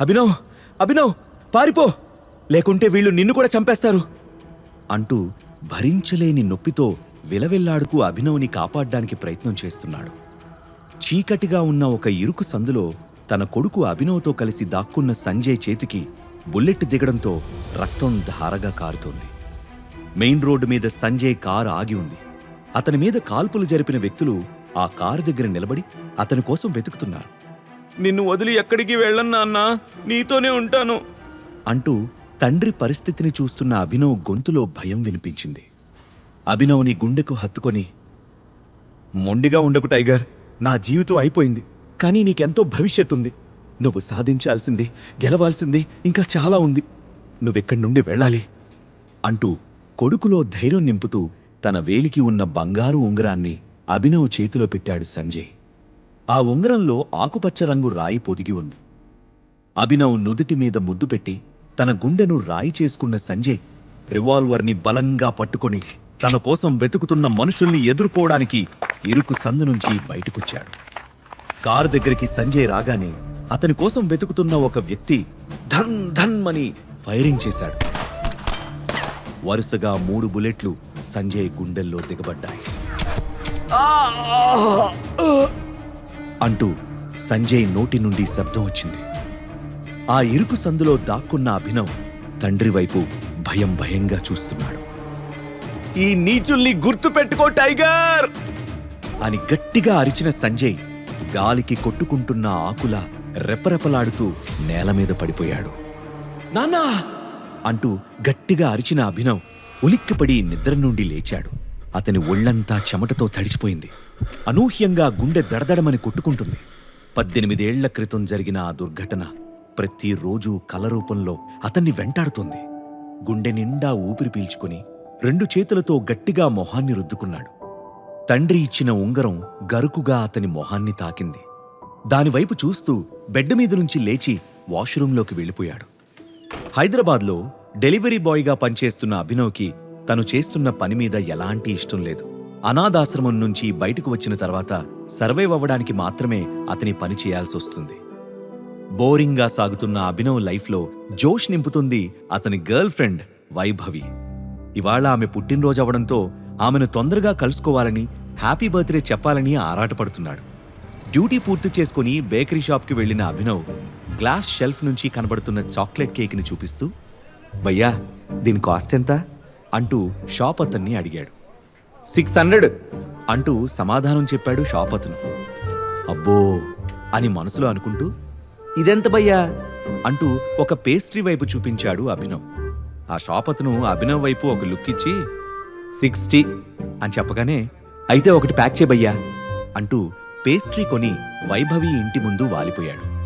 అభినవ్ అభినవ్ పారిపో. లేకుంటే వీళ్ళు నిన్ను కూడా చంపేస్తారు. అంటూ భరించలేని నొప్పితో విలవిల్లాడుకు అభినవ్ని కాపాడ్డానికి ప్రయత్నం చేస్తున్నాడు. చీకటిగా ఉన్న ఒక ఇరుకు సందులో తన కొడుకు అభినవ్తో కలిసి దాక్కున్న సంజయ్ చేతికి బుల్లెట్ దిగడంతో రక్తం ధారగా కారుతోంది. మెయిన్ రోడ్డు మీద సంజయ్ కారు ఆగి ఉంది. అతని మీద కాల్పులు జరిపిన వ్యక్తులు ఆ కారు దగ్గర నిలబడి అతని కోసం వెతుకుతున్నారు. నిన్ను వదిలి ఎక్కడికి వెళ్ళన్నా అన్నా నీతోనే ఉంటాను. అంటూ తండ్రి పరిస్థితిని చూస్తున్న అభినవ్ గొంతులో భయం వినిపించింది. అభినవ్ని గుండెకు హత్తుకొని మొండిగా ఉండకు టైగర్. నా జీవితం అయిపోయింది. కానీ నీకెంతో భవిష్యత్తు ఉంది నువ్వు సాధించాల్సింది గెలవాల్సింది ఇంకా చాలా ఉంది. నువ్వెక్కడి నుండి వెళ్ళాలి? అంటూ కొడుకులో ధైర్యం నింపుతూ తన వేలికి ఉన్న బంగారు ఉంగరాన్ని అభినవ్ చేతిలో పెట్టాడు సంజయ్. ఆ ఉంగరంలో ఆకుపచ్చ రంగు రాయి పొదిగి ఉంది. అభినవ్ నుదుటి మీద ముద్దు పెట్టి తన గుండెను రాయి చేసుకున్న సంజయ్ రివాల్వర్ని బలంగా పట్టుకొని తన కోసం వెతుకుతున్న మనుషుల్ని ఎదుర్కోవడానికి ఇరుకు సందు నుంచి బయటకొచ్చాడు. కారు దగ్గరికి సంజయ్ రాగానే అతని కోసం వెతుకుతున్న ఒక వ్యక్తి ధన్ ధన్ అని ఫైరింగ్ చేశాడు. వరుసగా మూడు బుల్లెట్లు సంజయ్ గుండెల్లో దిగబడ్డాయి. అంటూ సంజయ్ నోటి నుండి శబ్దం వచ్చింది. ఆ ఇరుకు సందులో దాక్కున్న అభినవ్ తండ్రి వైపు భయం భయంగా చూస్తున్నాడు. ఈ నీచుల్ని గుర్తు పెట్టుకో టైగర్! అని గట్టిగా అరిచిన సంజయ్ గాలికి కొట్టుకుంటున్న ఆకుల రెపరెపలాడుతూ నేల మీద పడిపోయాడు. నాన్నా! అంటూ గట్టిగా అరిచిన అభినవ్ ఉలిక్కిపడి నిద్ర నుండి లేచాడు. అతని ఒళ్ళంతా చెమటతో తడిచిపోయింది. అనూహ్యంగా గుండె దడదడమని కొట్టుకుంటుంది. పద్దెనిమిదేళ్ళ క్రితం జరిగిన ఆ దుర్ఘటన ప్రతిరోజు కల రూపంలో అతన్ని వెంటాడుతోంది. గుండె నిండా ఊపిరి పీల్చుకుని రెండు చేతులతో గట్టిగా మొహాన్ని రుద్దుకున్నాడు. తండ్రి ఇచ్చిన ఉంగరం గరుకుగా అతని మొహాన్ని తాకింది. దానివైపు చూస్తూ బెడ్ మీద నుంచి లేచి వాష్రూంలోకి వెళ్ళిపోయాడు. హైదరాబాద్లో డెలివరీ బాయ్గా పనిచేస్తున్న అభినవ్కి తను చేస్తున్న పని మీద ఎలాంటి ఇష్టం లేదు. అనాథాశ్రమం నుంచి బయటకు వచ్చిన తర్వాత సర్వైవ్ అవ్వడానికి మాత్రమే అతని పని చేయాల్సొస్తుంది బోరింగ్గా సాగుతున్న అభినవ్ లైఫ్లో జోష్ నింపుతుంది అతని గర్ల్ ఫ్రెండ్ వైభవి. ఇవాళ ఆమె పుట్టినరోజు అవడంతో ఆమెను తొందరగా కలుసుకోవాలని హ్యాపీ బర్త్డే చెప్పాలని ఆరాటపడుతున్నాడు. డ్యూటీ పూర్తి చేసుకుని బేకరీ షాప్కి వెళ్ళిన అభినవ్ గ్లాస్ షెల్ఫ్ నుంచి కనబడుతున్న చాక్లెట్ కేక్ని చూపిస్తూ భయ్యా దీని కాస్ట్ ఎంత? అంటూ షాప్ అతన్ని అడిగాడు. సిక్స్ హండ్రెడ్ అంటూ సమాధానం చెప్పాడు షాప్ అతను. అబ్బో అని మనసులో అనుకుంటూ ఇదెంత భయ్యా అంటూ ఒక పేస్ట్రీ వైపు చూపించాడు అభినవ్. ఆ షాప్ అతను అభినవ్ వైపు ఒక లుక్ ఇచ్చి సిక్స్టీ అని చెప్పగానే అయితే ఒకటి ప్యాక్ చేయబయ్యా అంటూ పేస్ట్రీ కొని వైభవి ఇంటి ముందు వాలిపోయాడు.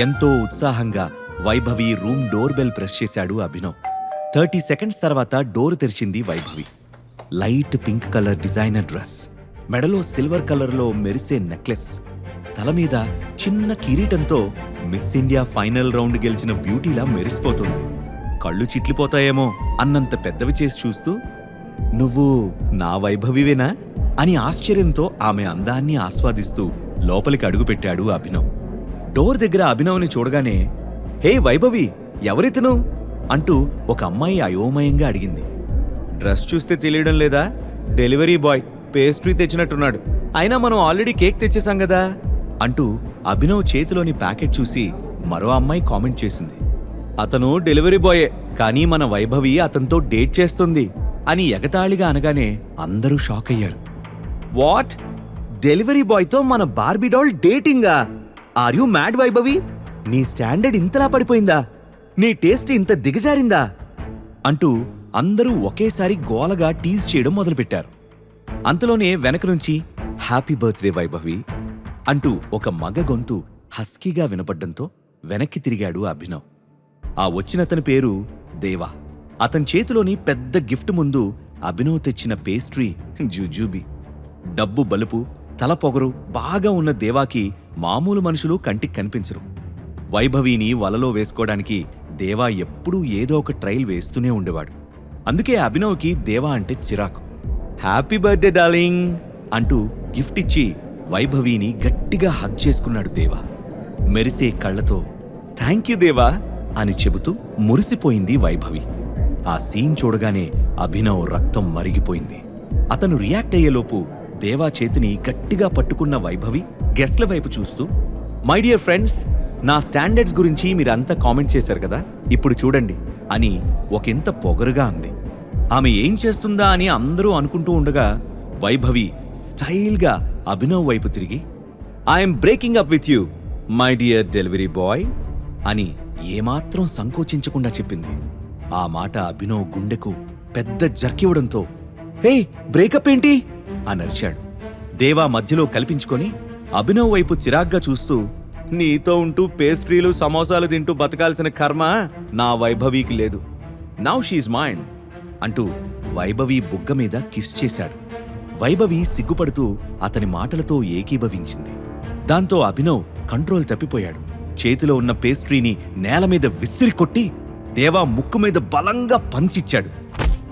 ఎంతో ఉత్సాహంగా Vaibhavi room door bell press చేశాడు అభినవ్. థర్టీ సెకండ్స్ తర్వాత డోర్ తెరిచింది Vaibhavi. Light pink colour designer dress మెడలో సిల్వర్ కలర్లో మెరిసే నెక్లెస్ తల మీద చిన్న కిరీటంతో మిస్ ఇండియా ఫైనల్ రౌండ్ గెలిచిన బ్యూటీలా మెరిసిపోతుంది. కళ్ళు చిట్లిపోతాయేమో అన్నంత పెద్దవి చేసి చూస్తూ నువ్వు నా వైభవివేనా? అని ఆశ్చర్యంతో ఆమె అందాన్ని ఆస్వాదిస్తూ లోపలికి అడుగుపెట్టాడు అభినవ్. డోర్ దగ్గర అభినవ్ని చూడగానే హే వైభవి ఎవరితను? అంటూ ఒక అమ్మాయి అయోమయంగా అడిగింది. డ్రెస్ చూస్తే తెలియడం లేదా? డెలివరీ బాయ్ పేస్ట్రీ తెచ్చినట్టున్నాడు. అయినా మనం ఆల్రెడీ కేక్ తెచ్చేసాం కదా? అంటూ అభినవ్ చేతిలోని ప్యాకెట్ చూసి మరో అమ్మాయి కామెంట్ చేసింది. అతను డెలివరీ బాయే కానీ మన వైభవి అతనితో డేట్ చేస్తుంది అని ఎగతాళిగా అనగానే అందరూ షాక్ అయ్యారు. వాట్? డెలివరీ బాయ్తో మన Barbie doll డేటింగా? Are you mad Vaibhavi? నీ స్టాండర్డ్ ఇంతలా పడిపోయిందా? నీ టేస్ట్ ఇంత దిగజారిందా? అంటూ అందరూ ఒకేసారి గోలగా టీజ్ చేయడం మొదలుపెట్టారు. అంతలోనే వెనక నుంచి హ్యాపీ బర్త్డే వైభవి అంటూ ఒక మగ గొంతు హస్కీగా వినపడ్డంతో వెనక్కి తిరిగాడు అభినవ్. ఆ వచ్చినతని పేరు దేవా. అతని చేతిలోని పెద్ద గిఫ్ట్ ముందు అభినవ్ తెచ్చిన పేస్ట్రీ జుజూబీ. డబ్బు బలుపు తల పొగరు బాగా ఉన్న దేవాకి మామూలు మనుషులు కంటికి కనిపించరు. వైభవిని వలలో వేసుకోవడానికి దేవా ఎప్పుడూ ఏదో ఒక ట్రైల్ వేస్తూనే ఉండేవాడు. అందుకే అభినవ్కి దేవా అంటే చిరాకు. Happy birthday darling! అంటూ గిఫ్ట్ ఇచ్చి వైభవిని గట్టిగా హగ్ చేసుకున్నాడు దేవా. మెరిసే కళ్ళతో థ్యాంక్ యూ దేవా అని చెబుతూ మురిసిపోయింది వైభవి. ఆ సీన్ చూడగానే అభినవ్ రక్తం మరిగిపోయింది. అతను రియాక్ట్ అయ్యేలోపు దేవా చేతిని గట్టిగా పట్టుకున్న వైభవి గెస్ట్ల వైపు చూస్తూ మై డియర్ ఫ్రెండ్స్ నా స్టాండర్డ్స్ గురించి మీరంతా కామెంట్ చేశారు కదా? ఇప్పుడు చూడండి. అని ఒకంత పొగరుగా అంది. ఆమె ఏం చేస్తుందా అని అందరూ అనుకుంటూ ఉండగా వైభవి స్టైల్గా అభినవ్ వైపు తిరిగి I'm breaking up with you my dear delivery boy అని ఏమాత్రం సంకోచించకుండా చెప్పింది. ఆ మాట అభినవ్ గుండెకు పెద్ద జర్కివ్వడంతో హే బ్రేకప్ ఏంటి? అని అరిచాడు. దేవా మధ్యలో కల్పించుకొని అభినవ్ వైపు చిరాగ్గా చూస్తూ నీతో ఉంటూ పేస్ట్రీలు సమోసాలు తింటూ బతకాల్సిన కర్మ నా వైభవీకి లేదు. నౌ షీఈ్ మైండ్ అంటూ వైభవి బుగ్గ మీద కిస్ చేశాడు. వైభవి సిగ్గుపడుతూ అతని మాటలతో ఏకీభవించింది. దాంతో అభినవ్ కంట్రోల్ తప్పిపోయాడు. చేతిలో ఉన్న పేస్ట్రీని నేల మీద విసిరి కొట్టి దేవా ముక్కు మీద బలంగా పంచిచ్చాడు.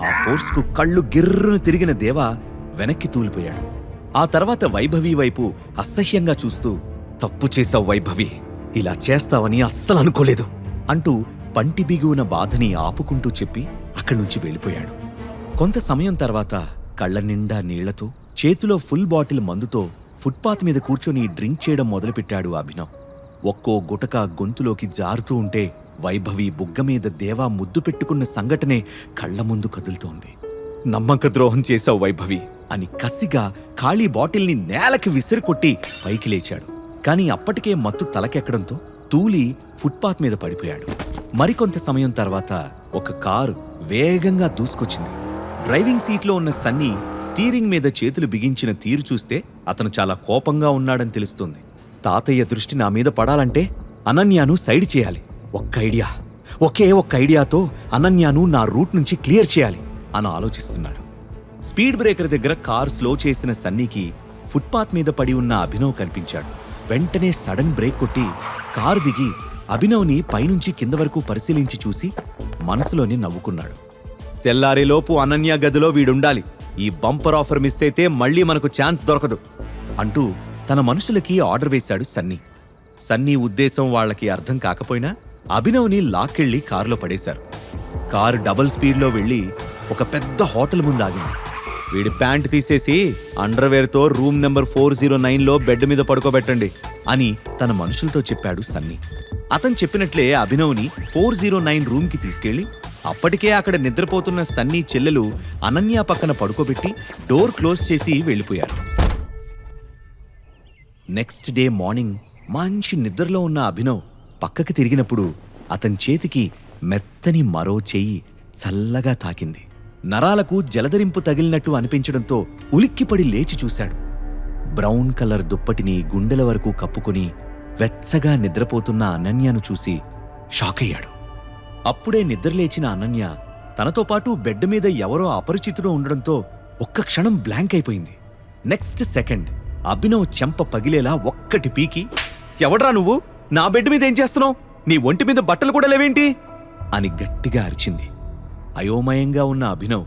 ఆ ఫోర్స్కు కళ్ళు గిర్రును తిరిగిన దేవా వెనక్కి తూలిపోయాడు. ఆ తర్వాత వైభవి వైపు అసహ్యంగా చూస్తూ తప్పు చేశావు వైభవి. ఇలా చేస్తావని అస్సలు అనుకోలేదు అంటూ పంటి బిగువున బాధని ఆపుకుంటూ చెప్పి అక్కడి నుంచి వెళ్ళిపోయాడు. కొంత సమయం తర్వాత కళ్ళ నిండా నీళ్ళతో చేతిలో ఫుల్ బాటిల్ మందుతో ఫుట్పాత్ మీద కూర్చొని డ్రింక్ చేయడం మొదలుపెట్టాడు అభినవ్. ఒక్కో గుటక గొంతులోకి జారుతూ ఉంటే వైభవి బుగ్గ మీద దేవా ముద్దు పెట్టుకున్న సంఘటనే కళ్ళ ముందు కదులుతోంది. నమ్మక ద్రోహం చేశావు వైభవి అని కసిగా ఖాళీ బాటిల్ని నేలకి విసిరికొట్టి పైకి లేచాడు. కానీ అప్పటికే మత్తు తలకెక్కడంతో తూలి ఫుట్పాత్ మీద పడిపోయాడు. మరికొంత సమయం తర్వాత ఒక కారు వేగంగా దూసుకొచ్చింది. డ్రైవింగ్ సీట్లో ఉన్న సన్నీ స్టీరింగ్ మీద చేతులు బిగించిన తీరు చూస్తే అతను చాలా కోపంగా ఉన్నాడని తెలుస్తుంది. తాతయ్య దృష్టి నా మీద పడాలంటే అనన్యాను సైడ్ చేయాలి. ఒక్క ఐడియా. ఒకే ఒక్క ఐడియాతో అనన్యాను నా రూట్ నుంచి క్లియర్ చేయాలి అని ఆలోచిస్తున్నాడు. స్పీడ్ బ్రేకర్ దగ్గర కారు స్లో చేసిన సన్నీకి ఫుట్పాత్ మీద పడి ఉన్న అభినవ్ కనిపించాడు. వెంటనే సడన్ బ్రేక్ కొట్టి కారు దిగి అభినవ్ని పైనుంచి కింద వరకు పరిశీలించి చూసి మనసులోనే నవ్వుకున్నాడు. తెల్లారేలోపు అనన్య గదిలో వీడుండాలి. ఈ బంపర్ ఆఫర్ మిస్ అయితే మళ్ళీ మనకు ఛాన్స్ దొరకదు అంటూ తన మనుషులకి ఆర్డర్ వేశాడు సన్నీ. సన్నీ ఉద్దేశం వాళ్ళకి అర్థం కాకపోయినా అభినవ్ని లాక్కెళ్ళి కారులో పడేశారు. కారు డబుల్ స్పీడ్లో వెళ్ళి ఒక పెద్ద హోటల్ ముందు ఆగింది. వీడి ప్యాంట్ తీసేసి అండర్వేర్తో రూమ్ నెంబర్ ఫోర్ జీరో నైన్లో బెడ్ మీద పడుకోబెట్టండి అని తన మనుషులతో చెప్పాడు సన్నీ. అతను చెప్పినట్లే అభినవ్ని ఫోర్ జీరో నైన్ రూమ్కి తీసుకెళ్ళి అప్పటికే అక్కడ నిద్రపోతున్న సన్నీ చెల్లెలు అనన్య పక్కన పడుకోబెట్టి డోర్ క్లోజ్ చేసి వెళ్ళిపోయారు. నెక్స్ట్ డే మార్నింగ్ మంచి నిద్రలో ఉన్న అభినవ్ పక్కకి తిరిగినప్పుడు అతని చేతికి మెత్తని మరో చెయ్యి చల్లగా తాకింది. నరాలకు జలధరింపు తగిలినట్టు అనిపించడంతో ఉలిక్కిపడి లేచి చూశాడు. బ్రౌన్ కలర్ దుప్పటిని గుండెల వరకు కప్పుకుని వెచ్చగా నిద్రపోతున్న అనన్యను చూసి షాకయ్యాడు అప్పుడే నిద్రలేచిన అనన్య తనతో పాటు బెడ్ మీద ఎవరో అపరిచితుడు ఉండడంతో ఒక్క క్షణం బ్లాంక్ అయిపోయింది. నెక్స్ట్ సెకండ్ అభినవ్ చెంప పగిలేలా ఒక్కటి పీకి ఎవడ్రా నువ్వు? నా బెడ్ మీద ఏం చేస్తున్నావు? నీ ఒంటి మీద బట్టలు కూడా లేవేంటి? అని గట్టిగా అరిచింది. అయోమయంగా ఉన్న అభినవ్.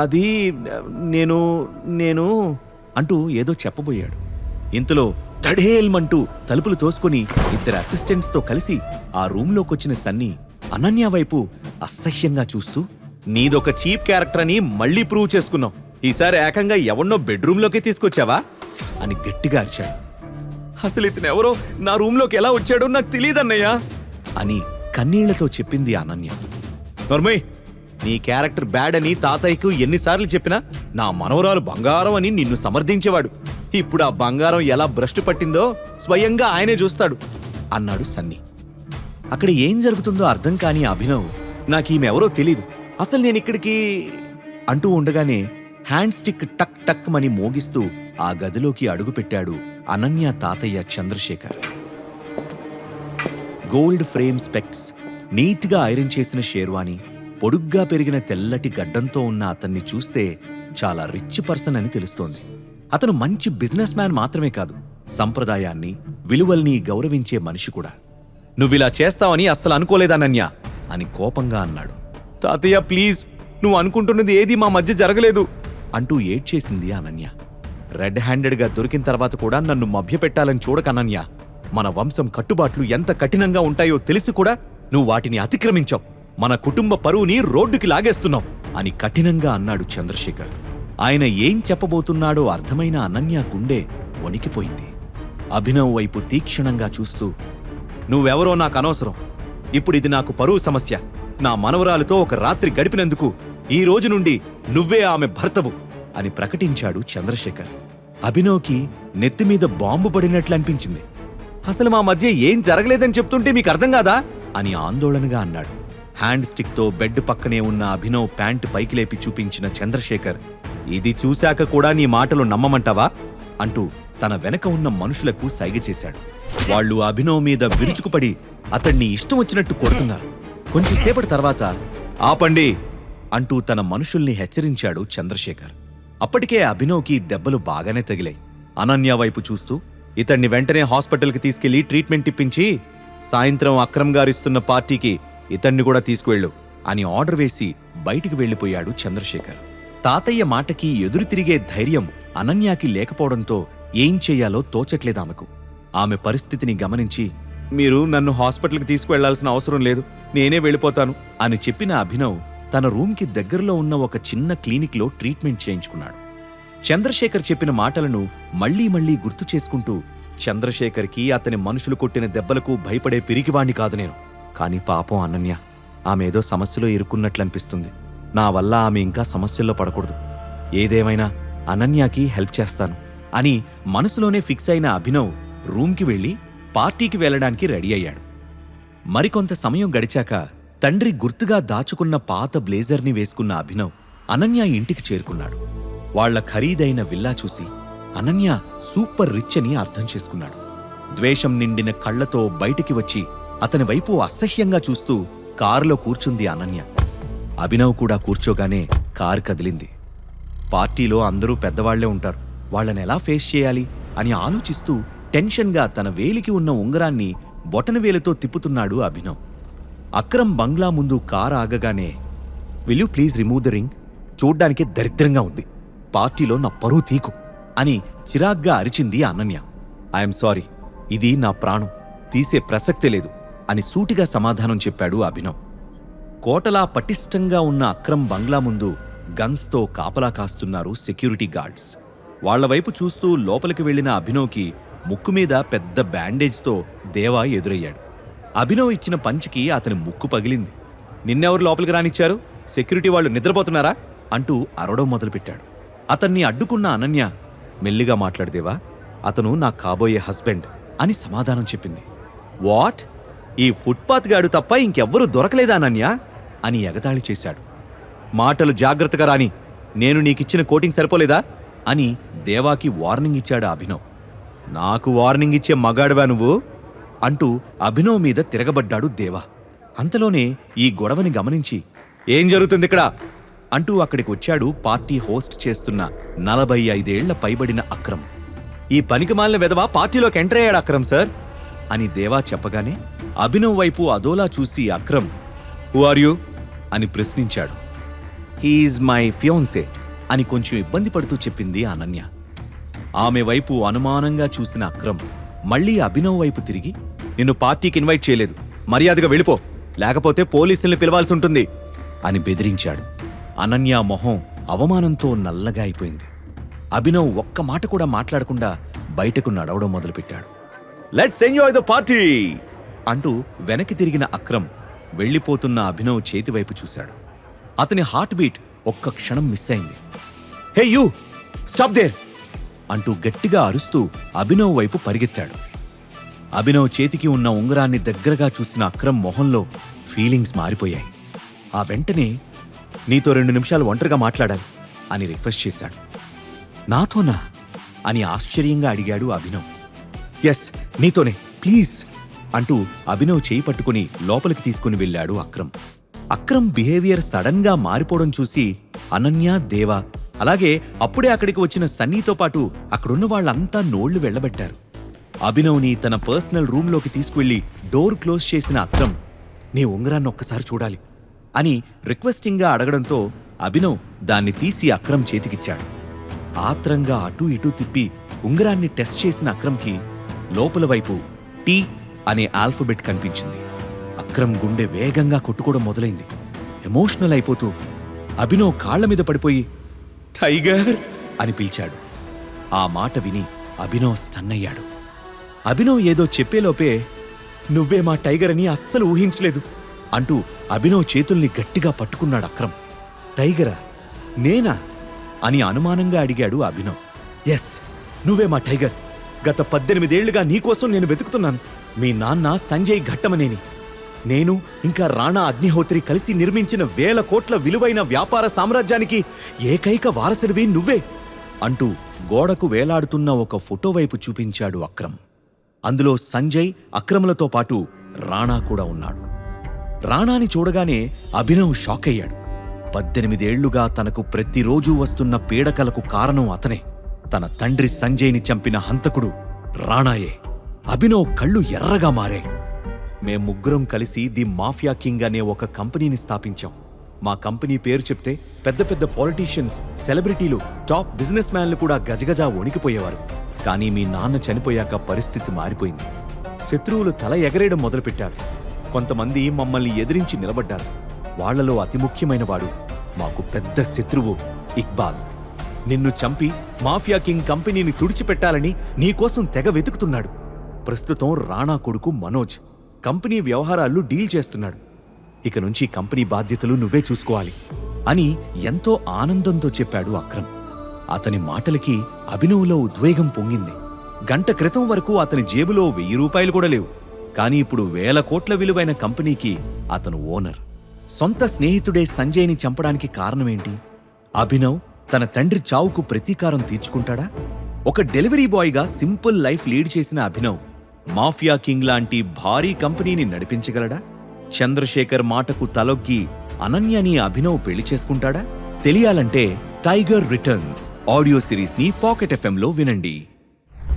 అది నేను నేను అంటూ ఏదో చెప్పబోయాడు. ఇంతలో తడేల్మంటూ తలుపులు తోసుకొని ఇద్దరు అసిస్టెంట్స్తో కలిసి ఆ రూంలోకొచ్చిన సన్నీ అనన్య వైపు అసహ్యంగా చూస్తూ నీదొక చీప్ క్యారెక్టర్ అని మళ్ళీ ప్రూవ్ చేసుకున్నావు ఈసారి ఏకంగా ఎవన్నో బెడ్రూమ్లోకి తీసుకొచ్చావా? అని గట్టిగా అరిచాడు. అసలు ఇతను ఎవరో? నా రూంలోకి ఎలా వచ్చాడో నాకు తెలియదన్నయ్యా అని కన్నీళ్ళతో చెప్పింది అనన్య. నర్మయ్ నీ క్యారెక్టర్ బ్యాడ్ అని తాతయ్యకు ఎన్నిసార్లు చెప్పినా నా మనవరాలు బంగారం అని నిన్ను సమర్థించేవాడు. ఇప్పుడు ఆ బంగారం ఎలా భ్రష్టు పట్టిందో స్వయంగా ఆయనే చూస్తాడు అన్నాడు సన్నీ. అక్కడ ఏం జరుగుతుందో అర్థం కాని అభినవ్ నాకీమెవరో తెలీదు. అసలు నేను ఇక్కడికి అంటూ ఉండగానే హ్యాండ్ స్టిక్ టక్ టక్ మని మోగిస్తూ ఆ గదిలోకి అడుగుపెట్టాడు అనన్య తాతయ్య చంద్రశేఖర్. గోల్డ్ ఫ్రేమ్ స్పెక్ట్స్ నీట్గా ఐరన్ చేసిన షేర్వాణి పొడుగ్గా పెరిగిన తెల్లటి గడ్డంతో ఉన్న అతన్ని చూస్తే చాలా రిచ్ పర్సన్ అని తెలుస్తోంది. అతను మంచి బిజినెస్ మ్యాన్ మాత్రమే కాదు సంప్రదాయాన్ని విలువల్ని గౌరవించే మనిషి కూడా. నువ్విలా చేస్తావని అస్సలు అనుకోలేదానన్య అని కోపంగా అన్నాడు. తాతయ్య ప్లీజ్ నువ్వు అనుకుంటున్నది ఏది మా మధ్య జరగలేదు అంటూ ఏడ్చేసింది అనన్య. రెడ్ హ్యాండెడ్గా దొరికిన తర్వాత కూడా నన్ను మభ్యపెట్టాలని చూడకనన్య మన వంశం కట్టుబాట్లు ఎంత కఠినంగా ఉంటాయో తెలిసి కూడా నువ్వు వాటిని అతిక్రమించావు. మన కుటుంబ పరువుని రోడ్డుకి లాగేస్తున్నాం అని కఠినంగా అన్నాడు చంద్రశేఖర్. ఆయన ఏం చెప్పబోతున్నాడో అర్థమైన అనన్య గుండె వణికిపోయింది. అభినవ్ వైపు తీక్షణంగా చూస్తూ నువ్వెవరో నాకు అనవసరం. ఇప్పుడు ఇది నాకు పరువు సమస్య. నా మనవరాలతో ఒక రాత్రి గడిపినందుకు ఈ రోజు నుండి నువ్వే ఆమె భర్తవు అని ప్రకటించాడు చంద్రశేఖర్. అభినవ్కి నెత్తిమీద బాంబు పడినట్లు అనిపించింది. అసలు మా మధ్య ఏం జరగలేదని చెప్తుంటే మీకు అర్థం కాదా? అని ఆందోళనగా అన్నాడు. హ్యాండ్ స్టిక్తో బెడ్ పక్కనే ఉన్న అభినవ్ ప్యాంటు పైకి లేపి చూపించిన చంద్రశేఖర్ ఇది చూశాక కూడా నీ మాటలు నమ్మమంటావా? అంటూ తన వెనక ఉన్న మనుషులకు సైగ చేశాడు. వాళ్ళు అభినవ్ మీద విరుచుకుపడి అతన్ని ఇష్టం వచ్చినట్టు కొడుతున్నారు. కొంచెంసేపటి తర్వాత ఆపండి అంటూ తన మనుషుల్ని హెచ్చరించాడు చంద్రశేఖర్. అప్పటికే అభినవ్కి దెబ్బలు బాగానే తగిలాయి. అనన్య వైపు చూస్తూ ఇతన్ని వెంటనే హాస్పిటల్కి తీసుకెళ్ళి ట్రీట్మెంట్ ఇప్పించి సాయంత్రం అక్రమ్ గారిస్తున్న పార్టీకి ఇతన్ని కూడా తీసుకువెళ్ళు అని ఆర్డర్ వేసి బయటికి వెళ్ళిపోయాడు చంద్రశేఖర్. తాతయ్య మాటకి ఎదురు తిరిగే ధైర్యం అనన్యాకి లేకపోవడంతో ఏం చెయ్యాలో తోచట్లేదామెకు ఆమె పరిస్థితిని గమనించి మీరు నన్ను హాస్పిటల్కి తీసుకువెళ్ళాల్సిన అవసరం లేదు నేనే వెళ్ళిపోతాను అని చెప్పిన అభినవ్ తన రూమ్కి దగ్గరలో ఉన్న ఒక చిన్న క్లినిక్లో ట్రీట్మెంట్ చేయించుకున్నాడు. చంద్రశేఖర్ చెప్పిన మాటలను మళ్ళీ మళ్ళీ గుర్తు చేసుకుంటూ చంద్రశేఖర్కి అతని మనుషులు కొట్టిన దెబ్బలకు భయపడే పిరికివాణ్ణి కాదు నేను. కాని పాపం అనన్య. ఆమె ఏదో సమస్యలో ఇరుక్కున్నట్లనిపిస్తుంది. నా వల్ల ఆమె ఇంకా సమస్యల్లో పడకూడదు. ఏదేమైనా అనన్యకి హెల్ప్ చేస్తాను అని మనసులోనే ఫిక్స్ అయిన అభినవ్ రూమ్కి వెళ్ళి పార్టీకి వెళ్ళడానికి రెడీ అయ్యాడు. మరికొంత సమయం గడిచాక తండ్రి గుర్తుగా దాచుకున్న పాత బ్లేజర్ని వేసుకున్న అభినవ్ అనన్య ఇంటికి చేరుకున్నాడు. వాళ్ళ ఖరీదైన విల్లా చూసి అనన్య సూపర్ రిచ్ అని అర్థం చేసుకున్నాడు. ద్వేషం నిండిన కళ్ళతో బయటికి వచ్చి అతని వైపు అసహ్యంగా చూస్తూ కారులో కూర్చుంది అనన్య. అభినవ్ కూడా కూర్చోగానే కారు కదిలింది. పార్టీలో అందరూ పెద్దవాళ్ళే ఉంటారు. వాళ్ళని ఎలా ఫేస్ చేయాలి అని ఆలోచిస్తూ టెన్షన్గా తన వేలికి ఉన్న ఉంగరాన్ని బొటనవేలుతో తిప్పుతున్నాడు అభినవ్. అక్రమ్ బంగ్లా ముందు car ఆగగానే will you please remove the ring చూడ్డానికి దరిద్రంగా ఉంది. పార్టీలో నా పరువు తీకు అని చిరాగ్గా అరిచింది అనన్య. ఐఎమ్ సారీ ఇది నా ప్రాణం. తీసే ప్రసక్తే లేదు. అని సూటిగా సమాధానం చెప్పాడు అభినవ్. కోటలా పటిష్టంగా ఉన్న అక్రమ్ బంగ్లా ముందు గన్స్తో కాపలా కాస్తున్నారు సెక్యూరిటీ గార్డ్స్. వాళ్ళ వైపు చూస్తూ లోపలికి వెళ్ళిన అభినవ్కి ముక్కు మీద పెద్ద బ్యాండేజ్తో దేవా ఎదురయ్యాడు. అభినవ్ ఇచ్చిన పంచికి అతని ముక్కు పగిలింది. నిన్నెవరు లోపలికి రానిచ్చారు? సెక్యూరిటీ వాళ్ళు నిద్రపోతున్నారా? అంటూ అరవడం మొదలుపెట్టాడు. అతన్ని అడ్డుకున్న అనన్య మెల్లిగా మాట్లాడదేవా అతను నా కాబోయే హస్బెండ్ అని సమాధానం చెప్పింది. వాట్? ఈ ఫుట్పాత్ గాడు తప్ప ఇంకెవ్వరూ దొరకలేదా అనన్య? అని ఎగతాళి చేశాడు. మాటలు జాగ్రత్తగా రాని నేను నీకిచ్చిన కోటింగ్ సరిపోలేదా? అని దేవాకి వార్నింగ్ ఇచ్చాడు అభినవ్. నాకు వార్నింగ్ ఇచ్చే మగాడువా నువ్వు? అంటూ అభినవ్ మీద తిరగబడ్డాడు దేవా. అంతలోనే ఈ గొడవని గమనించి ఏం జరుగుతుంది ఇక్కడ? అంటూ అక్కడికి వచ్చాడు పార్టీ హోస్ట్ చేస్తున్న నలభై ఐదేళ్ళ పైబడిన అక్రమ్. ఈ పనికిమాలిన వెధవ పార్టీలోకి ఎంటర్ అయ్యాడు అక్రమ్ సార్. అని దేవా చెప్పగానే అభినవ్ వైపు అదోలా చూసి అక్రమ్ హూ ఆర్ యూ? అని ప్రశ్నించాడు. హీఈస్ మై ఫియోన్సే అని కొంచెం ఇబ్బంది పడుతూ చెప్పింది అనన్య. ఆమె వైపు అనుమానంగా చూసిన అక్రమ్ మళ్ళీ అభినవ్ వైపు తిరిగి నిన్ను పార్టీకి ఇన్వైట్ చేయలేదు. మర్యాదగా వెళ్ళిపో. లేకపోతే పోలీసుల్ని పిలవాల్సి ఉంటుంది అని బెదిరించాడు. అనన్య మొహం అవమానంతో నల్లగా అయిపోయింది. అభినవ్ ఒక్క మాట కూడా మాట్లాడకుండా బయటకు నడవడం మొదలుపెట్టాడు. లెట్స్ ఎంజాయ్ ద పార్టీ అంటూ వెనక్కి తిరిగిన అక్రమ్ వెళ్ళిపోతున్న అభినవ్ చేతివైపు చూశాడు. అతని హార్ట్ బీట్ ఒక్క క్షణం మిస్ అయింది. హే యూ స్టాప్ దేర్ అంటూ గట్టిగా అరుస్తూ అభినవ్ వైపు పరిగెత్తాడు. అభినవ్ చేతికి ఉన్న ఉంగరాన్ని దగ్గరగా చూసిన అక్రమ్ మొహంలో ఫీలింగ్స్ మారిపోయాయి. ఆ వెంటనే నీతో రెండు నిమిషాలు ఒంటరిగా మాట్లాడాలి అని రిక్వెస్ట్ చేశాడు. నాతోనా? అని ఆశ్చర్యంగా అడిగాడు అభినవ్. ఎస్ నీతోనే. ప్లీజ్ అంటూ అభినవ్ చేయి పట్టుకుని లోపలికి తీసుకుని వెళ్ళాడు అక్రమ్. అక్రమ్ బిహేవియర్ సడన్గా మారిపోవడం చూసి అనన్య దేవా అలాగే అప్పుడే అక్కడికి వచ్చిన సన్నీతో పాటు అక్కడున్న వాళ్ళంతా నోళ్ళు వెళ్ళబెట్టారు. అభినవ్ని తన పర్సనల్ రూమ్లోకి తీసుకువెళ్ళి డోర్ క్లోజ్ చేసిన అక్రమ్ నీ ఉంగరాన్ని ఒక్కసారి చూడాలి అని రిక్వెస్టింగ్గా అడగడంతో అభినవ్ దాన్ని తీసి అక్రమ్ చేతికిచ్చాడు. ఆత్రంగా అటూ ఇటూ తిప్పి ఉంగరాన్ని టెస్ట్ చేసిన అక్రమ్కి లోపల వైపు టీ అనే ఆల్ఫబెట్ కనిపించింది. అక్రమ్ గుండె వేగంగా కొట్టుకోవడం మొదలైంది. ఎమోషనల్ అయిపోతూ అభినవ్ కాళ్ళ మీద పడిపోయి టైగర్ అని పిలిచాడు. ఆ మాట విని అభినవ్ స్టన్నయ్యాడు అభినవ్ ఏదో చెప్పేలోపే నువ్వే మా టైగర్ అని అస్సలు ఊహించలేదు అంటూ అభినవ్ చేతుల్ని గట్టిగా పట్టుకున్నాడు అక్రమ్. టైగరా నేనా? అని అనుమానంగా అడిగాడు అభినవ్. ఎస్ నువ్వే మా టైగర్. గత పద్దెనిమిదేళ్ళుగా నీకోసం నేను వెతుకుతున్నాను. మీ నాన్న సంజయ్ ఘట్టమనేని. నేను ఇంకా రాణా అగ్నిహోత్రి కలిసి నిర్మించిన వేల కోట్ల విలువైన వ్యాపార సామ్రాజ్యానికి ఏకైక వారసుడివి నువ్వే అంటూ గోడకు వేలాడుతున్న ఒక ఫోటో వైపు చూపించాడు అక్రమ్. అందులో సంజయ్ అక్రములతో పాటు రాణా కూడా ఉన్నాడు. రాణాని చూడగానే అభినవ్ షాక్ అయ్యాడు పద్దెనిమిదేళ్ళుగా తనకు ప్రతిరోజూ వస్తున్న పీడకలకు కారణం అతనే. తన తండ్రి సంజయ్ని చంపిన హంతకుడు రాణాయే. అభినవ్ కళ్ళు ఎర్రగా మారే. మేం ముగ్గురం కలిసి ది మాఫియా కింగ్ అనే ఒక కంపెనీని స్థాపించాం. మా కంపెనీ పేరు చెప్తే పెద్ద పెద్ద పాలిటీషియన్స్ సెలబ్రిటీలు టాప్ బిజినెస్ మ్యాన్లు కూడా గజగజా వణికిపోయేవారు. కానీ మీ నాన్న చనిపోయాక పరిస్థితి మారిపోయింది. శత్రువులు తల ఎగరేయడం మొదలుపెట్టారు. కొంతమంది మమ్మల్ని ఎదిరించి నిలబడ్డారు. వాళ్ళలో అతి ముఖ్యమైన వాడు మాకు పెద్ద శత్రువు ఇక్బాల్. నిన్ను చంపి మాఫియా కింగ్ కంపెనీని తుడిచిపెట్టాలని నీకోసం తెగ వెతుకుతున్నాడు. ప్రస్తుతం రాణా కొడుకు మనోజ్ కంపెనీ వ్యవహారాలు డీల్ చేస్తున్నాడు. ఇక నుంచి కంపెనీ బాధ్యతలు నువ్వే చూసుకోవాలి అని ఎంతో ఆనందంతో చెప్పాడు అక్రమ్. అతని మాటలకి అభినవ్లో ఉద్వేగం పొంగింది. గంట క్రితం వరకు అతని జేబులో వెయ్యి రూపాయలు కూడా లేవు. కానీ ఇప్పుడు వేల కోట్ల విలువైన కంపెనీకి అతను ఓనర్. సొంత స్నేహితుడే సంజయ్ని చంపడానికి కారణమేంటి? అభినవ్ తన తండ్రి చావుకు ప్రతీకారం తీర్చుకుంటాడా? ఒక డెలివరీ బాయ్గా సింపుల్ లైఫ్ లీడ్ చేసిన అభినవ్ మాఫియా కింగ్ లాంటి భారీ కంపెనీని నడిపించగలడా? చంద్రశేఖర్ మాటకు తలొగ్గి అనన్యని అభినవ్ పెళ్ళి చేసుకుంటాడా? తెలియాలంటే టైగర్ రిటర్న్స్ ఆడియో సిరీస్ని పాకెట్ ఎఫ్ఎంలో వినండి.